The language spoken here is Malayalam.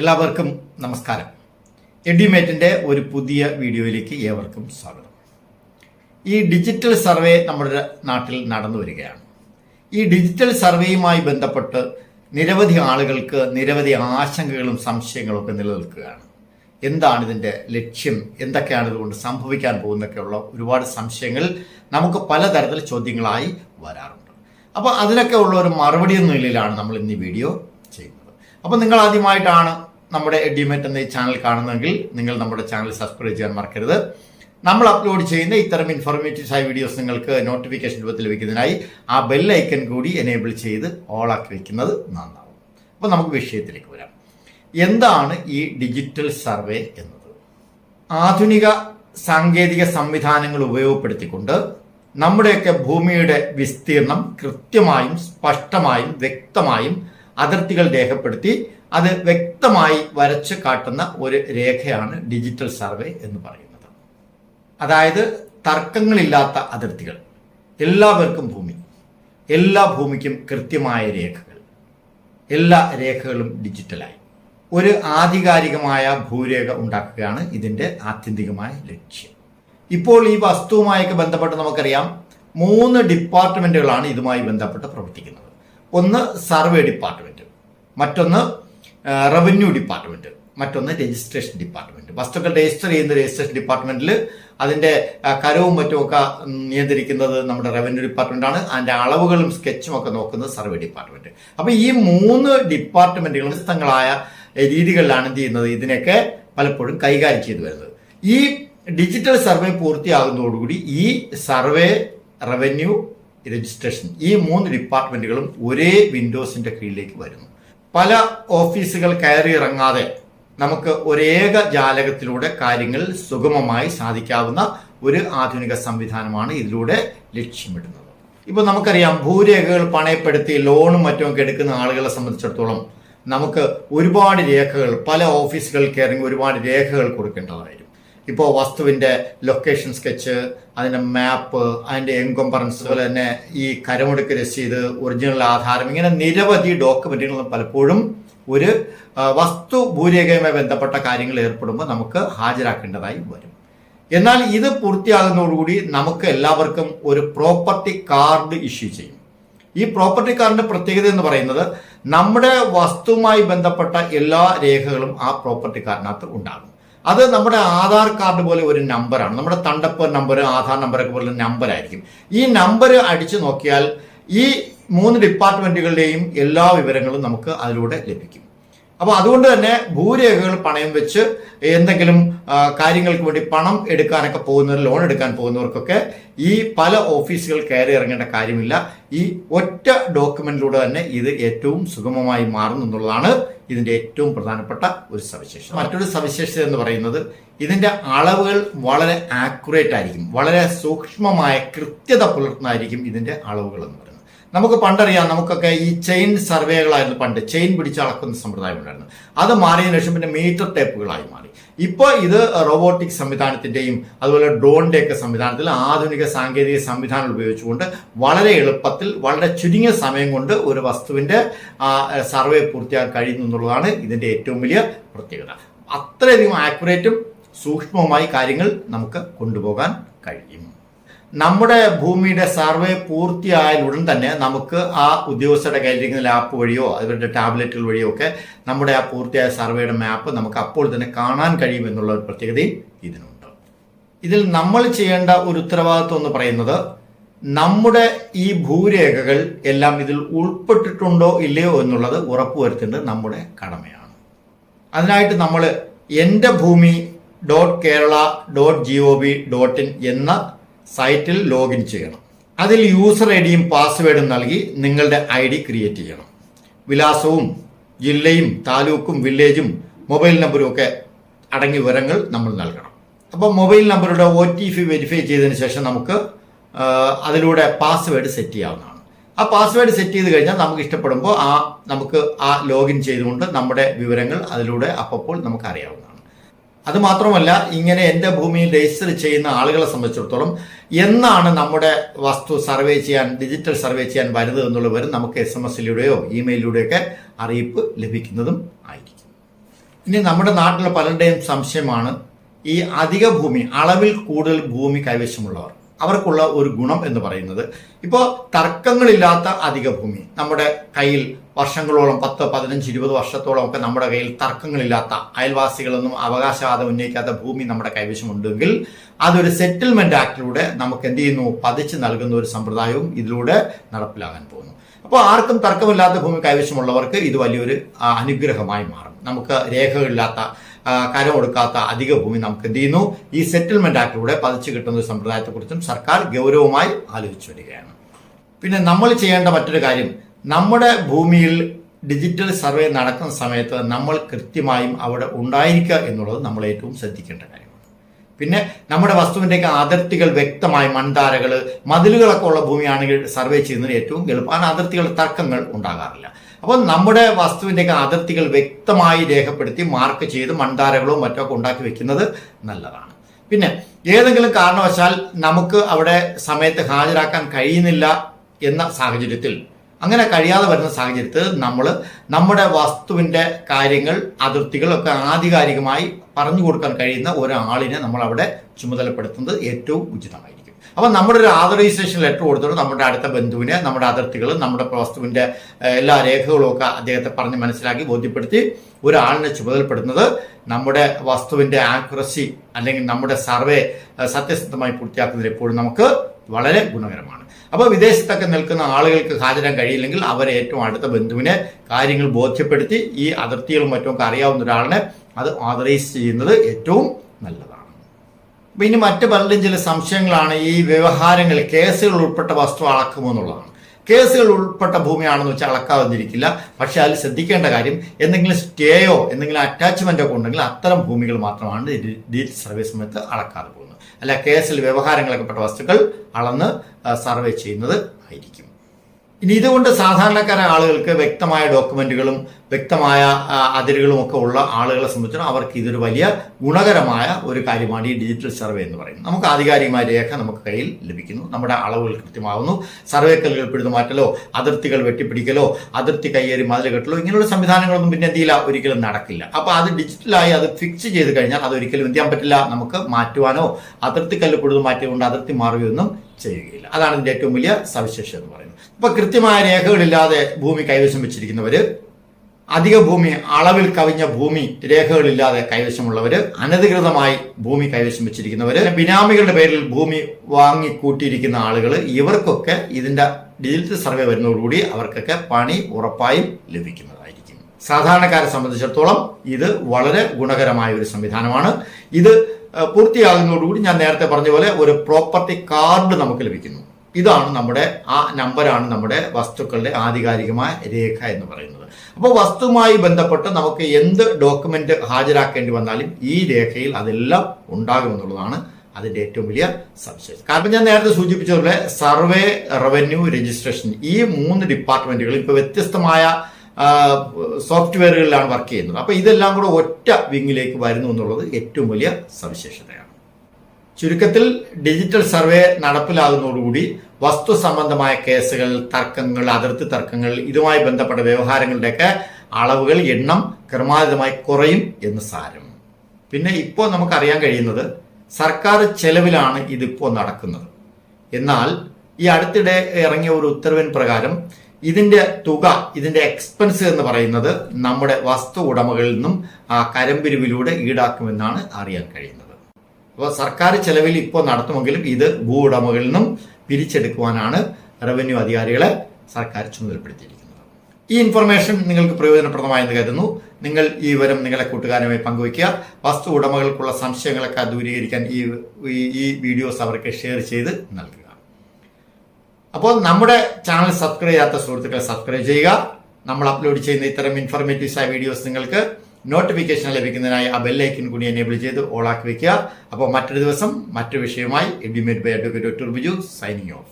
എല്ലാവർക്കും നമസ്കാരം. എഡ്യൂമേറ്റിന്റെ ഒരു പുതിയ വീഡിയോയിലേക്ക് ഏവർക്കും സ്വാഗതം. ഈ ഡിജിറ്റൽ സർവേ നമ്മുടെ നാട്ടിൽ നടന്നു വരികയാണ്. ഈ ഡിജിറ്റൽ സർവേയുമായി ബന്ധപ്പെട്ട് നിരവധി ആളുകൾക്ക് നിരവധി ആശങ്കകളും സംശയങ്ങളും ഒക്കെ നിലനിൽക്കുകയാണ്. എന്താണ് ഇതിന്റെ ലക്ഷ്യം? എന്തൊക്കെയാണ് ഇതുകൊണ്ട് സംഭവിക്കാൻ പോകുന്നൊക്കെയുള്ള ഒരുപാട് സംശയങ്ങൾ നമുക്ക് പലതരത്തിൽ ചോദ്യങ്ങളായി വരാറുണ്ട്. അപ്പോൾ അതിനൊക്കെ ഉള്ള ഒരു മറുപടി എന്ന നിലയിലാണ് നമ്മൾ ഇന്ന് ഈ വീഡിയോ ചെയ്യുന്നത്. അപ്പോൾ നിങ്ങൾ ആദ്യമായിട്ടാണ് നമ്മുടെ എഡിമെറ്റ് എന്ന ഈ ചാനൽ കാണുന്നെങ്കിൽ നിങ്ങൾ നമ്മുടെ ചാനൽ സബ്സ്ക്രൈബ് ചെയ്യാൻ മറക്കരുത്. നമ്മൾ അപ്ലോഡ് ചെയ്യുന്ന ഇത്തരം ഇൻഫോർമേറ്റീവ്സായ വീഡിയോസ് നിങ്ങൾക്ക് നോട്ടിഫിക്കേഷൻ രൂപത്തിൽ ലഭിക്കുന്നതിനായി ആ ബെൽ ഐക്കൺ കൂടി എനേബിൾ ചെയ്ത് ഓൾ ആക്കി വെക്കുന്നത് നന്നാവും. അപ്പോൾ നമുക്ക് വിഷയത്തിലേക്ക് വരാം. എന്താണ് ഈ ഡിജിറ്റൽ സർവേ എന്നത്? ആധുനിക സാങ്കേതിക സംവിധാനങ്ങൾ ഉപയോഗപ്പെടുത്തിക്കൊണ്ട് നമ്മുടെയൊക്കെ ഭൂമിയുടെ വിസ്തീർണം കൃത്യമായും സ്പഷ്ടമായും വ്യക്തമായും അതിർത്തികൾ രേഖപ്പെടുത്തി അത് വ്യക്തമായി വരച്ച് കാട്ടുന്ന ഒരു രേഖയാണ് ഡിജിറ്റൽ സർവേ എന്ന് പറയുന്നത്. അതായത് തർക്കങ്ങളില്ലാത്ത അതിർത്തികൾ. എല്ലാവർക്കും ഭൂമി. എല്ലാ ഭൂമിക്കും കൃത്യമായ രേഖകൾ. എല്ലാ രേഖകളും ഡിജിറ്റലായി. ഒരു ആധികാരികമായ ഭൂരേഖ ഉണ്ടാക്കുകയാണ് ഇതിന്റെ ആത്യന്തികമായ ലക്ഷ്യം. ഇപ്പോൾ ഈ വസ്തുവുമായൊക്കെ ബന്ധപ്പെട്ട് നമുക്കറിയാം മൂന്ന് ഡിപ്പാർട്ട്മെന്റുകളാണ് ഇതുമായി ബന്ധപ്പെട്ട് പ്രവർത്തിക്കുന്നത്. ഒന്ന് സർവേ ഡിപ്പാർട്ട്മെന്റ്. മറ്റൊന്ന് റവന്യൂ ഡിപ്പാർട്ട്മെന്റ് മറ്റൊന്ന് രജിസ്ട്രേഷൻ ഡിപ്പാർട്ട്മെന്റ് വസ്തുക്കൾ രജിസ്റ്റർ ചെയ്യുന്ന രജിസ്ട്രേഷൻ ഡിപ്പാർട്ട്മെന്റിൽ അതിന്റെ ആ, കരവും മറ്റുമൊക്കെ നിയന്ത്രിക്കുന്നത് നമ്മുടെ റവന്യൂ ഡിപ്പാർട്ട്മെന്റ് ആണ്. അതിന്റെ അളവുകളും സ്കെച്ചും ഒക്കെ നോക്കുന്നത് സർവേ ഡിപ്പാർട്ട്മെന്റ് അപ്പോൾ ഈ മൂന്ന് ഡിപ്പാർട്ട്മെന്റുകൾ വ്യത്യസ്തങ്ങളായ രീതികളിലാണ് എന്ത് ചെയ്യുന്നത്? ഇതിനൊക്കെ പലപ്പോഴും കൈകാര്യം ചെയ്തു വരുന്നത്. ഈ ഡിജിറ്റൽ സർവേ പൂർത്തിയാകുന്നതോടുകൂടി ഈ സർവേ റവന്യൂ രജിസ്ട്രേഷൻ ഈ മൂന്ന് ഡിപ്പാർട്ട്മെന്റുകളും ഒരേ വിൻഡോസിന്റെ കീഴിലേക്ക് വരുന്നു. പല ഓഫീസുകൾ കയറി ഇറങ്ങാതെ നമുക്ക് ഒരേക ജാലകത്തിലൂടെ കാര്യങ്ങൾ സുഗമമായി സാധിക്കാവുന്ന ഒരു ആധുനിക സംവിധാനമാണ് ഇതിലൂടെ ലക്ഷ്യമിടുന്നത്. ഇപ്പോൾ നമുക്കറിയാം ഭൂരേഖകൾ പണയപ്പെടുത്തി ലോണും മറ്റുമൊക്കെ എടുക്കുന്ന ആളുകളെ സംബന്ധിച്ചിടത്തോളം നമുക്ക് ഒരുപാട് രേഖകൾ പല ഓഫീസുകൾ കയറി ഒരുപാട് രേഖകൾ കൊടുക്കേണ്ടതായിരുന്നു. ഇപ്പോൾ വസ്തുവിന്റെ ലൊക്കേഷൻ സ്കെച്ച് അതിന്റെ മാപ്പ് അതിന്റെ എൻകൊമ്പറൻസ് അതുപോലെ തന്നെ ഈ കരമുടുക്ക് രസീത് ഒറിജിനൽ ആധാരം ഇങ്ങനെ നിരവധി ഡോക്യുമെന്റുകൾ പലപ്പോഴും ഒരു വസ്തു ഭൂരേഖയുമായി ബന്ധപ്പെട്ട കാര്യങ്ങൾ ഏർപ്പെടുമ്പോൾ നമുക്ക് ഹാജരാക്കേണ്ടതായി വരും. എന്നാൽ ഇത് പൂർത്തിയാകുന്നതോടുകൂടി നമുക്ക് എല്ലാവർക്കും ഒരു പ്രോപ്പർട്ടി കാർഡ് ഇഷ്യൂ ചെയ്യും. ഈ പ്രോപ്പർട്ടി കാർഡിന്റെ പ്രത്യേകത എന്ന് പറയുന്നത് നമ്മുടെ വസ്തുവുമായി ബന്ധപ്പെട്ട എല്ലാ രേഖകളും ആ പ്രോപ്പർട്ടി കാർഡിനകത്ത് ഉണ്ടാകും. അത് നമ്മുടെ ആധാർ കാർഡ് പോലെ ഒരു നമ്പറാണ് നമ്മുടെ തണ്ടപ്പ് നമ്പർ ആധാർ നമ്പറൊക്കെ പോലെ നമ്പർ ആയിരിക്കും. ഈ നമ്പർ അടിച്ചു നോക്കിയാൽ ഈ മൂന്ന് ഡിപ്പാർട്ട്മെന്റുകളുടെയും എല്ലാ വിവരങ്ങളും നമുക്ക് അതിലൂടെ ലഭിക്കും. അപ്പോൾ അതുകൊണ്ട് തന്നെ ഭൂരേഖകൾ പണയം വെച്ച് എന്തെങ്കിലും കാര്യങ്ങൾക്ക് വേണ്ടി പണം എടുക്കാനൊക്കെ പോകുന്നവർ ലോൺ എടുക്കാൻ പോകുന്നവർക്കൊക്കെ ഈ പല ഓഫീസുകൾ കയറി ഇറങ്ങേണ്ട കാര്യമില്ല. ഈ ഒറ്റ ഡോക്യുമെന്റിലൂടെ തന്നെ ഇത് ഏറ്റവും സുഗമമായി മാറുന്നു എന്നുള്ളതാണ് ഇതിന്റെ ഏറ്റവും പ്രധാനപ്പെട്ട ഒരു സവിശേഷത. മറ്റൊരു സവിശേഷത എന്ന് പറയുന്നത് ഇതിന്റെ അളവുകൾ വളരെ ആക്യുറേറ്റ് ആയിരിക്കും. വളരെ സൂക്ഷ്മമായ കൃത്യത പുലർത്തുന്നതായിരിക്കും ഇതിന്റെ അളവുകൾ എന്ന് പറയുന്നത്. നമുക്ക് പണ്ടറിയാം നമുക്കൊക്കെ ഈ ചെയിൻ സർവേകളായിരുന്നു പണ്ട്. ചെയിൻ പിടിച്ച് അളക്കുന്ന സമ്പ്രദായം ഉണ്ടായിരുന്നു. അത് മാറിയതിനു ശേഷം പിന്നെ മീറ്റർ ടേപ്പുകളായി മാറി. ഇപ്പോൾ ഇത് റോബോട്ടിക് സംവിധാനത്തിന്റെയും അതുപോലെ ഡ്രോണിന്റെയൊക്കെ സംവിധാനത്തിൽ ആധുനിക സാങ്കേതിക സംവിധാനം ഉപയോഗിച്ചുകൊണ്ട് വളരെ എളുപ്പത്തിൽ വളരെ ചുരുങ്ങിയ സമയം കൊണ്ട് ഒരു വസ്തുവിന്റെ സർവേ പൂർത്തിയാക്കാൻ കഴിയുന്നു എന്നുള്ളതാണ് ഇതിന്റെ ഏറ്റവും വലിയ പ്രത്യേകത. അത്രയധികം ആക്യുറേറ്റും സൂക്ഷ്മവുമായി കാര്യങ്ങൾ നമുക്ക് കൊണ്ടുപോകാൻ കഴിയും. നമ്മുടെ ഭൂമിയുടെ സർവേ പൂർത്തിയായ ഉടൻ തന്നെ നമുക്ക് ആ ഉദ്യോഗസ്ഥരുടെ കയ്യിലിരിക്കുന്ന ലാപ്പ് വഴിയോ അവരുടെ ടാബ്ലറ്റുകൾ വഴിയോ ഒക്കെ നമ്മുടെ ആ പൂർത്തിയായ സർവേയുടെ മാപ്പ് നമുക്ക് അപ്പോൾ തന്നെ കാണാൻ കഴിയും എന്നുള്ള ഒരു പ്രത്യേകതയും ഇതിനുണ്ട്. ഇതിൽ നമ്മൾ ചെയ്യേണ്ട ഒരു ഉത്തരവാദിത്വം എന്ന് പറയുന്നത് നമ്മുടെ ഈ ഭൂരേഖകൾ എല്ലാം ഇതിൽ ഉൾപ്പെട്ടിട്ടുണ്ടോ ഇല്ലയോ എന്നുള്ളത് ഉറപ്പുവരുത്തേണ്ടത് നമ്മുടെ കടമയാണ്. അതിനായിട്ട് നമ്മൾ Ente Bhoomi dot Kerala dot G O V dot in എന്ന സൈറ്റിൽ ലോഗിൻ ചെയ്യണം. അതിൽ യൂസർ ഐ ഡിയും പാസ്വേഡും നൽകി നിങ്ങളുടെ ഐ ഡി ക്രിയേറ്റ് ചെയ്യണം. വിലാസവും ജില്ലയും താലൂക്കും വില്ലേജും മൊബൈൽ നമ്പറും ഒക്കെ അടങ്ങിയ വിവരങ്ങൾ നമ്മൾ നൽകണം. അപ്പോൾ മൊബൈൽ നമ്പറുടെ ഒ ടി പി വെരിഫൈ ചെയ്തതിന് ശേഷം നമുക്ക് അതിലൂടെ പാസ്വേഡ് സെറ്റ് ചെയ്യാവുന്നതാണ്. ആ പാസ്വേഡ് സെറ്റ് ചെയ്ത് കഴിഞ്ഞാൽ നമുക്ക് ഇഷ്ടപ്പെടുമ്പോൾ ആ നമുക്ക് ആ ലോഗിൻ ചെയ്തുകൊണ്ട് നമ്മുടെ വിവരങ്ങൾ അതിലൂടെ അപ്പോൾ നമുക്ക് അറിയാവുന്നതാണ്. അത് മാത്രമല്ല ഇങ്ങനെ എന്റെ ഭൂമിയിൽ രജിസ്റ്റർ ചെയ്യുന്ന ആളുകളെ സംബന്ധിച്ചിടത്തോളം എന്നാണ് നമ്മുടെ വസ്തു സർവേ ചെയ്യാൻ ഡിജിറ്റൽ സർവേ ചെയ്യാൻ വരുന്നത് എന്നുള്ള വിവരം നമുക്ക് എസ് എം എസിലൂടെയോ ഇമെയിലൂടെയൊക്കെ അറിയിപ്പ് ലഭിക്കുന്നതും ആയിരിക്കും. ഇനി നമ്മുടെ നാട്ടിലെ പലരുടെയും സംശയമാണ് ഈ അധിക ഭൂമി അളവിൽ കൂടുതൽ ഭൂമി കൈവശമുള്ളവർ. അവർക്കുള്ള ഒരു ഗുണം എന്ന് പറയുന്നത്. ഇപ്പോൾ തർക്കങ്ങളില്ലാത്ത അധിക ഭൂമി നമ്മുടെ കയ്യിൽ വർഷങ്ങളോളം പത്ത് പതിനഞ്ച് ഇരുപത് വർഷത്തോളം ഒക്കെ നമ്മുടെ കയ്യിൽ തർക്കങ്ങളില്ലാത്ത അയൽവാസികളൊന്നും അവകാശവാദം ഉന്നയിക്കാത്ത ഭൂമി നമ്മുടെ കൈവശമുണ്ടെങ്കിൽ അതൊരു സെറ്റിൽമെന്റ് ആക്ടിലൂടെ നമുക്ക് എന്ത് ചെയ്യുന്നു? പതിച്ച് നൽകുന്ന ഒരു സമ്പ്രദായവും ഇതിലൂടെ നടപ്പിലാകാൻ പോകുന്നു. അപ്പോൾ ആർക്കും തർക്കമില്ലാത്ത ഭൂമി കൈവശമുള്ളവർക്ക് ഇത് വലിയൊരു അനുഗ്രഹമായി മാറും. നമുക്ക് രേഖകളില്ലാത്ത കരം കൊടുക്കാത്ത അധിക ഭൂമി നമുക്ക് എന്ത് ചെയ്യുന്നു ഈ സെറ്റിൽമെന്റ് ആക്ടിലൂടെ പതിച്ചു കിട്ടുന്ന ഒരു സമ്പ്രദായത്തെക്കുറിച്ചും സർക്കാർ ഗൗരവമായി ആലോചിച്ചു വരികയാണ്. പിന്നെ നമ്മൾ ചെയ്യേണ്ട മറ്റൊരു കാര്യം നമ്മുടെ ഭൂമിയിൽ ഡിജിറ്റൽ സർവേ നടക്കുന്ന സമയത്ത് നമ്മൾ കൃത്യമായും അവിടെ ഉണ്ടായിരിക്കുക എന്നുള്ളത് നമ്മൾ ഏറ്റവും ശ്രദ്ധിക്കേണ്ട കാര്യമാണ് പിന്നെ നമ്മുടെ വസ്തുവിന്റെയൊക്കെ അതിർത്തികൾ വ്യക്തമായി മൺതാരകൾ മതിലുകളൊക്കെ ഉള്ള ഭൂമിയാണെങ്കിൽ സർവേ ചെയ്യുന്നതിന് ഏറ്റവും എളുപ്പമാണ് അതിർത്തികൾ തർക്കങ്ങൾ ഉണ്ടാകാറില്ല. അപ്പോൾ നമ്മുടെ വസ്തുവിന്റെയൊക്കെ അതിർത്തികൾ വ്യക്തമായി രേഖപ്പെടുത്തി മാർക്ക് ചെയ്ത് മൺതാരകളോ മറ്റോ ഒക്കെ ഉണ്ടാക്കി വെക്കുന്നത് നല്ലതാണ്. പിന്നെ ഏതെങ്കിലും കാരണവശാൽ നമുക്ക് അവിടെ സമയത്ത് ഹാജരാക്കാൻ കഴിയുന്നില്ല എന്ന സാഹചര്യത്തിൽ അങ്ങനെ കഴിയാതെ വരുന്ന സാഹചര്യത്തിൽ നമ്മൾ നമ്മുടെ വസ്തുവിന്റെ കാര്യങ്ങൾ അതിർത്തികളൊക്കെ ആധികാരികമായി പറഞ്ഞു കൊടുക്കാൻ കഴിയുന്ന ഒരാളിനെ നമ്മൾ അവിടെ ചുമതലപ്പെടുത്തുന്നത് ഏറ്റവും ഉചിതമായിരിക്കും. അപ്പം നമ്മുടെ ഒരു ആതറൈസേഷൻ ലെറ്റർ കൊടുത്തിട്ട് നമ്മുടെ അടുത്ത ബന്ധുവിനെ നമ്മുടെ അതിർത്തികൾ നമ്മുടെ വസ്തുവിന്റെ എല്ലാ രേഖകളും ഒക്കെ അദ്ദേഹത്തെ പറഞ്ഞ് മനസ്സിലാക്കി ബോധ്യപ്പെടുത്തി ഒരാളിനെ ചുമതലപ്പെടുന്നത് നമ്മുടെ വസ്തുവിന്റെ ആക്യുറസി അല്ലെങ്കിൽ നമ്മുടെ സർവേ സത്യസന്ധമായി പൂർത്തിയാക്കുന്നതിൽ എപ്പോഴും നമുക്ക് വളരെ ഗുണകരമാണ്. അപ്പോൾ വിദേശത്തൊക്കെ നിൽക്കുന്ന ആളുകൾക്ക് ഹാജരാൻ കഴിയില്ലെങ്കിൽ അവരെ ഏറ്റവും അടുത്ത ബന്ധുവിനെ കാര്യങ്ങൾ ബോധ്യപ്പെടുത്തി ഈ അതിർത്തികളും മറ്റുമൊക്കെ അറിയാവുന്ന ഒരാളിനെ അത് ഓതറൈസ് ചെയ്യുന്നത് ഏറ്റവും നല്ലതാണ്. ഇനി മറ്റു പലരും ചില സംശയങ്ങളാണ് ഈ വ്യവഹാരങ്ങൾ കേസുകൾ ഉൾപ്പെട്ട വസ്തു അളക്കുമോ എന്നുള്ളതാണ്. കേസുകൾ ഉൾപ്പെട്ട ഭൂമിയാണെന്ന് വെച്ചാൽ അളക്കാതിരിക്കില്ല പക്ഷെ അതിൽ ശ്രദ്ധിക്കേണ്ട കാര്യം എന്തെങ്കിലും സ്റ്റേയോ എന്തെങ്കിലും അറ്റാച്ച്മെന്റോ ഒക്കെ ഉണ്ടെങ്കിൽ അത്തരം ഭൂമികൾ മാത്രമാണ് ഡീറ്റ് സർവേ സമയത്ത് അളക്കാതെ പോകുന്നത്. അല്ല കേസിൽ വ്യവഹാരങ്ങളൊക്കെ പെട്ട വസ്തുക്കൾ അളന്ന് സർവേ ചെയ്യുന്നത് ആയിരിക്കും. ഇനി ഇതുകൊണ്ട് സാധാരണക്കാരായ ആളുകൾക്ക് വ്യക്തമായ ഡോക്യുമെന്റുകളും വ്യക്തമായ അതിരുകളും ഒക്കെ ഉള്ള ആളുകളെ സംബന്ധിച്ചിടത്തോളം അവർക്ക് ഇതൊരു വലിയ ഗുണകരമായ ഒരു കാര്യമാണ് ഈ ഡിജിറ്റൽ സർവേ എന്ന് പറയുന്നത്. നമുക്ക് ആധികാരികമായ രേഖ നമുക്ക് കയ്യിൽ ലഭിക്കുന്നു. നമ്മുടെ അളവുകൾ കൃത്യമാകുന്നു. സർവേ കല്ലുകൾ പിഴുതു മാറ്റലോ അതിർത്തികൾ വെട്ടിപ്പിടിക്കലോ അതിർത്തി കയ്യേറി മതിൽ കെട്ടലോ ഇങ്ങനെയുള്ള സംവിധാനങ്ങളൊന്നും പിന്നെ എന്ത് ചെയ്യില്ല ഒരിക്കലും നടക്കില്ല. അപ്പോൾ അത് ഡിജിറ്റലായി അത് ഫിക്സ് ചെയ്ത് കഴിഞ്ഞാൽ അത് ഒരിക്കലും എന്ത് ചെയ്യാൻ പറ്റില്ല നമുക്ക് മാറ്റുവാനോ അതിർത്തി കല്ല് പിഴുതു മാറ്റിയതുകൊണ്ട് അതിർത്തി മാറുകയൊന്നും ചെയ്യുകയില്ല. അതാണ് ഇതിന്റെ ഏറ്റവും വലിയ സവിശേഷത എന്ന് പറയുന്നത്. ഇപ്പൊ കൃത്യമായ രേഖകളില്ലാതെ ഭൂമി കൈവശം വെച്ചിരിക്കുന്നവര് അധിക ഭൂമി അളവിൽ കവിഞ്ഞ ഭൂമി രേഖകളില്ലാതെ കൈവശമുള്ളവര് അനധികൃതമായി ഭൂമി കൈവശം വെച്ചിരിക്കുന്നവര് ബിനാമികളുടെ പേരിൽ ഭൂമി വാങ്ങി കൂട്ടിയിരിക്കുന്ന ആളുകൾ ഇവർക്കൊക്കെ ഇതിന്റെ ഡിജിറ്റൽ സർവേ വരുന്നതോടുകൂടി അവർക്കൊക്കെ പണി ഉറപ്പായും ലഭിക്കുന്നതായിരിക്കും. സാധാരണക്കാരെ സംബന്ധിച്ചിടത്തോളം ഇത് വളരെ ഗുണകരമായ ഒരു സംവിധാനമാണ്. ഇത് പൂർത്തിയാകുന്നതോടുകൂടി ഞാൻ നേരത്തെ പറഞ്ഞ പോലെ ഒരു പ്രോപ്പർട്ടി കാർഡ് നമുക്ക് ലഭിക്കുന്നു. ഇതാണ് നമ്മുടെ ആ നമ്പറാണ് നമ്മുടെ വസ്തുക്കളുടെ ആധികാരികമായ രേഖ എന്ന് പറയുന്നത്. അപ്പോൾ വസ്തുവുമായി ബന്ധപ്പെട്ട് നമുക്ക് എന്ത് ഡോക്യുമെന്റ് ഹാജരാക്കേണ്ടി വന്നാലും ഈ രേഖയിൽ അതെല്ലാം ഉണ്ടാകുമെന്നുള്ളതാണ് അതിന്റെ ഏറ്റവും വലിയ സവിശേഷത കാരണം ഞാൻ നേരത്തെ സൂചിപ്പിച്ചതുപോലെ സർവേ റവന്യൂ രജിസ്ട്രേഷൻ ഈ മൂന്ന് ഡിപ്പാർട്ട്മെന്റുകൾ ഇപ്പോൾ വ്യത്യസ്തമായ സോഫ്റ്റ്വെയറുകളിലാണ് വർക്ക് ചെയ്യുന്നത്. അപ്പോൾ ഇതെല്ലാം കൂടെ ഒറ്റ വിങ്ങിലേക്ക് വരുന്നു എന്നുള്ളത് ഏറ്റവും വലിയ സവിശേഷതയാണ്. ചുരുക്കത്തിൽ ഡിജിറ്റൽ സർവേ നടപ്പിലാകുന്നതോടുകൂടി വസ്തു സംബന്ധമായ കേസുകൾ തർക്കങ്ങൾ അതിർത്തി തർക്കങ്ങൾ ഇതുമായി ബന്ധപ്പെട്ട വ്യവഹാരങ്ങളുടെയൊക്കെ അളവുകൾ എണ്ണം ക്രമാതീതമായി കുറയും എന്ന് സാരം. പിന്നെ ഇപ്പോൾ നമുക്കറിയാൻ കഴിയുന്നത് സർക്കാർ ചെലവിലാണ് ഇതിപ്പോൾ നടക്കുന്നത്. എന്നാൽ ഈ അടുത്തിടെ ഇറങ്ങിയ ഒരു ഉത്തരവിൻ പ്രകാരം ഇതിന്റെ തുക ഇതിന്റെ എക്സ്പെൻസ് എന്ന് പറയുന്നത് നമ്മുടെ വസ്തു ഉടമകളിൽ നിന്നും ആ കരംപിരിവിലൂടെ ഈടാക്കുമെന്നാണ് അറിയാൻ കഴിയുന്നത്. അപ്പോൾ സർക്കാർ ചെലവിൽ ഇപ്പോൾ നടത്തുമെങ്കിലും ഇത് ഭൂ ഉടമകളിൽ നിന്നും പിരിച്ചെടുക്കുവാനാണ് റവന്യൂ അധികാരികളെ സർക്കാർ ചുമതലപ്പെടുത്തിയിരിക്കുന്നത്. ഈ ഇൻഫർമേഷൻ നിങ്ങൾക്ക് പ്രയോജനപ്രദമായെന്ന് കരുതുന്നു. നിങ്ങൾ ഈ വിവരം നിങ്ങളെ കൂട്ടുകാരുമായി പങ്കുവയ്ക്കുക. വസ്തു ഉടമകൾക്കുള്ള സംശയങ്ങളൊക്കെ ദൂരീകരിക്കാൻ ഈ ഈ- വീഡിയോസ് അവർക്ക് ഷെയർ ചെയ്ത് നൽകുക. അപ്പോൾ നമ്മുടെ ചാനൽ സബ്സ്ക്രൈബ് ചെയ്യാത്ത സുഹൃത്തുക്കളെ സബ്സ്ക്രൈബ് ചെയ്യുക. നമ്മൾ അപ്ലോഡ് ചെയ്യുന്ന ഇത്തരം ഇൻഫർമേറ്റീവ്സായ വീഡിയോസ് നിങ്ങൾക്ക് നോട്ടിഫിക്കേഷൻ ലഭിക്കുന്നതിനായി ആ ബെല്ലൈക്കൻ കൂടി എനേബിൾ ചെയ്ത് ഓളാക്കി വെക്കുക. അപ്പോൾ മറ്റൊരു ദിവസം മറ്റൊരു വിഷയമായി Edumate by advocate doctor Biju signing off